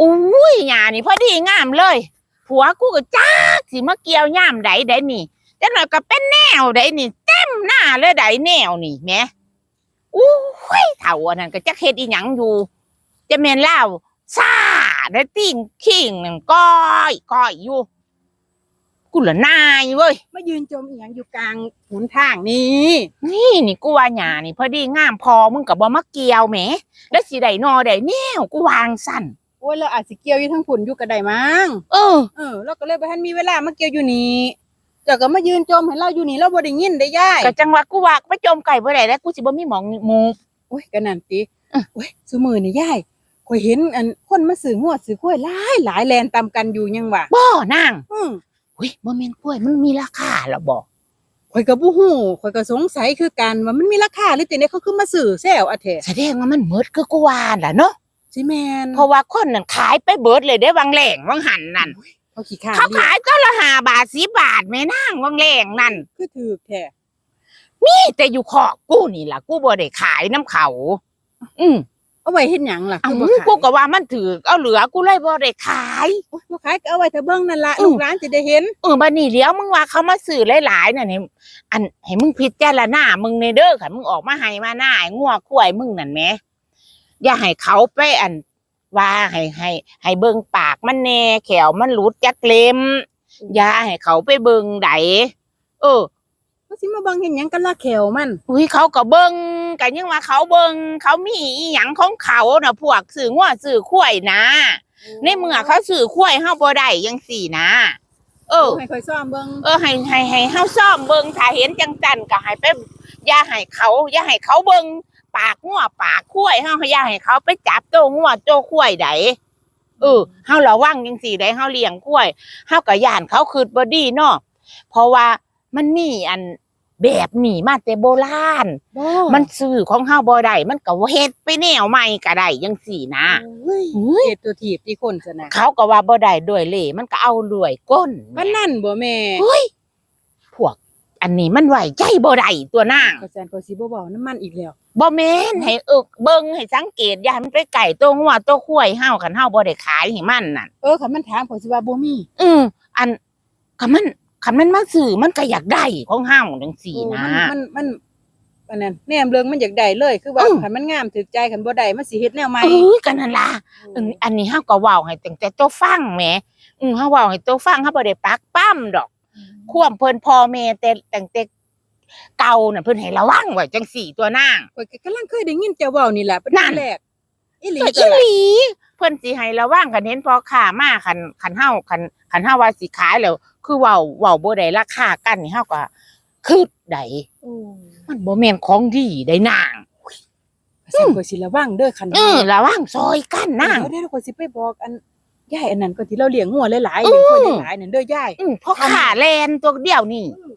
อุ้ยหญ้านี่พอดีงามเลย ผัวกูก็จักสิมาเกี่ยวย่ามใดใดนี่จังหน่อยก็เป็นแนวใดนี่เต็มหน้าเลยใดแนวนี่แหมอุ้ยเฒ่าอันนั้นก็จักเฮ็ดอีหยังอยู่ จะแม่นเล่าซาได้ติ่งขิงนั่นก้อยก้อยอยู่ กูละนายเว้ย มายืนจมอีหยังอยู่กลางหนทางนี่นี่นี่กูว่าหญ้านี่พอดีงามพอมึงก็บ่มาเกี่ยวแหมแล้วสิได้นอได้แนวกูวางสั่นโอ้ยเราอาจสิเกี่ยวอยู่ทั้งผุนอยู่กระไดมั้งเออ เออเราก็เลยบ่ทันมีเวลามาเกี่ยวอยู่นี่เจ้าก็มายืนจมให้เราอยู่นี่เราบ่ได้ยินได้ย่ายก็จังว่ากูว่าไปจมไก่บ่ได้แล้วกูสิบ่มีหมองหมูโอ้ยก็นั่นติอะโอ้ยซุมื้อนี่ย่ายข่อยเห็นอันคนมาซื้อหัวซื้อข้วยหลายหลายแลนตามกันอยู่ยังว่าบ่นางอืออุ้ยบ่แม่นกล้วยมันมีราคาหรอบ่ข่อยก็บ่ฮู้ข่อยก็สงสัยคือกันว่ามันมีราคาหรือจังได๋เขาคือมาซื้อแซวอะแท้แสดงว่ามันหมดคือกูว่าล่ะเนาะ สิแม่นเพราะว่าคนนั่นขายไปเบิดเลยได้วังแหลงวังหันนั่นเขาขี้ข้านเขารียกขายก็ละห้าบาท10บาทแม่นางวังแหลงนั่นคือถูกแท้นี่แต่อยู่ขอกกูนี่ล่ะกูบ่ได้ขายน้ำเขา อืมเอาไว้เฮ็ดหยังล่ะเอ้าคือบ่ขายกูก็ว่ามันถือเอาเหลือกูเลยบ่ได้ขายโอ๊ยบ่ขายก็เอาไว้เถอะเบิ่งนั่นล่ะอืมลูกหลานสิได้เห็นเออบัดนี้เลี้ยวมึงว่าเขามาซื้อหลายๆน่ะนี่อันให้มึงพิจารณามึงในเด้อค่ะมึงออกมาให้มาหน้าไอ้งัวควายมึงนั่นแหม อย่าให้เขาไปอัน ว่าให้ให้ให้เบิ่งปากมันแน่แขวมันหลุดจักเล็มอย่าให้เขาไปเบิ่งไดเออเขาสิมาเบิ่งเห็นหยังกันล่ะแขวมันอุ้ยเขาก็เบิ่งกันยังว่าเขาเบิ่งเขามีอีหยังของเขาน่ะพวกสื่องัวสื่อควายนะในเมื่อเขาสื่อควายเฮาบ่ได้จังสี่นะ เออ ให้ค่อยซ้อมเบิ่งเออให้ให้ให้เฮาซ่อมเบิ่งถ้าเห็นจังจันก็ให้ไปอย่าให้เขา อย่าให้เขาเบิ่ง ปากงัวปากควายเฮาอย่าให้เขาไปจับโตงัวโตควายใดเออเฮาระวังจังซี่ได้เฮาเลี้ยงควายเฮาก็ย่านเขาคืดบ่ดีเนาะเพราะว่ามันมีอันแบบนี้มาแต่โบราณบ่มันซื้อของเฮาบ่ได้ มันก็เฮ็ดไปแนวใหม่ก็ได้จังซี่นะเฮ้ยเฮ้ยเฮ็ดตัวถีบที่คนซะนะเขาก็ว่าบ่ได้ด้วยเล่ห์มันก็เอารวยก้นปานนั่นบ่แม่เฮ้ยพวก อันนี้มันไหวใจบ่ได้ตัวนางก็แซนก็สิบ่เว้าน้ำมันอีกแล้วบ่แม่นให้เอิกเบิ่งให้สังเกตอย่าให้มันไปไก่ตัวงัวตัวควายเฮาคันเฮาบ่ได้ขายให้มันนั่นเออคันมันถามก็สิว่าบ่มีอืออันคันมันคันมันมาซื้อมันก็อยากได้ของเฮาจังซี่นะ มันมันมันอันนั้นแหนมเรืองมันอยากได้เลย คือว่าอืมคันมันงามถูกใจคันบ่ได้มันสิเฮ็ดแนวใหม่เอ้ยกันนั่นล่ะ อืมอันนี้เฮาก็เว้าให้ตั้งแต่ตัวฟังแหมอือเฮาเว้าให้ตัวฟังเฮาบ่ได้ปักปั้มดอก ความเพิ่นพ่อแม่แต่ตั้งแต่เก่าน่ะเพิ่นให้ระวังไว้จังสี่ตัวนางข้อยก็กำลังเคยได้ยินเจ้าเว้านี่แหละเป็นนั่นแรกอีหลีก็ก็อีล่ะหลีเพิ่นสิให้ระวังกันเห็นพอค้ามาคันคันเฮาคันคันเฮาว่าสิขายแล้ว คือเว้าเว้าบ่ได้ราคากันนี่เฮาก็คือได้มันบ่แม่นของดีได้นางฉันก็สิระวังเด้อคันเออระวังซอยกันนางเดี๋ยวเดี๋ยวก็สิไปบอกอัน ยายอันนั้นก็ที่เราเลี้ยงงัวหลายๆอืมเลี้ยงคนหลายๆนั่นเด้อยาย อือเพราะขาแลนตัวเดียวนี่ อืม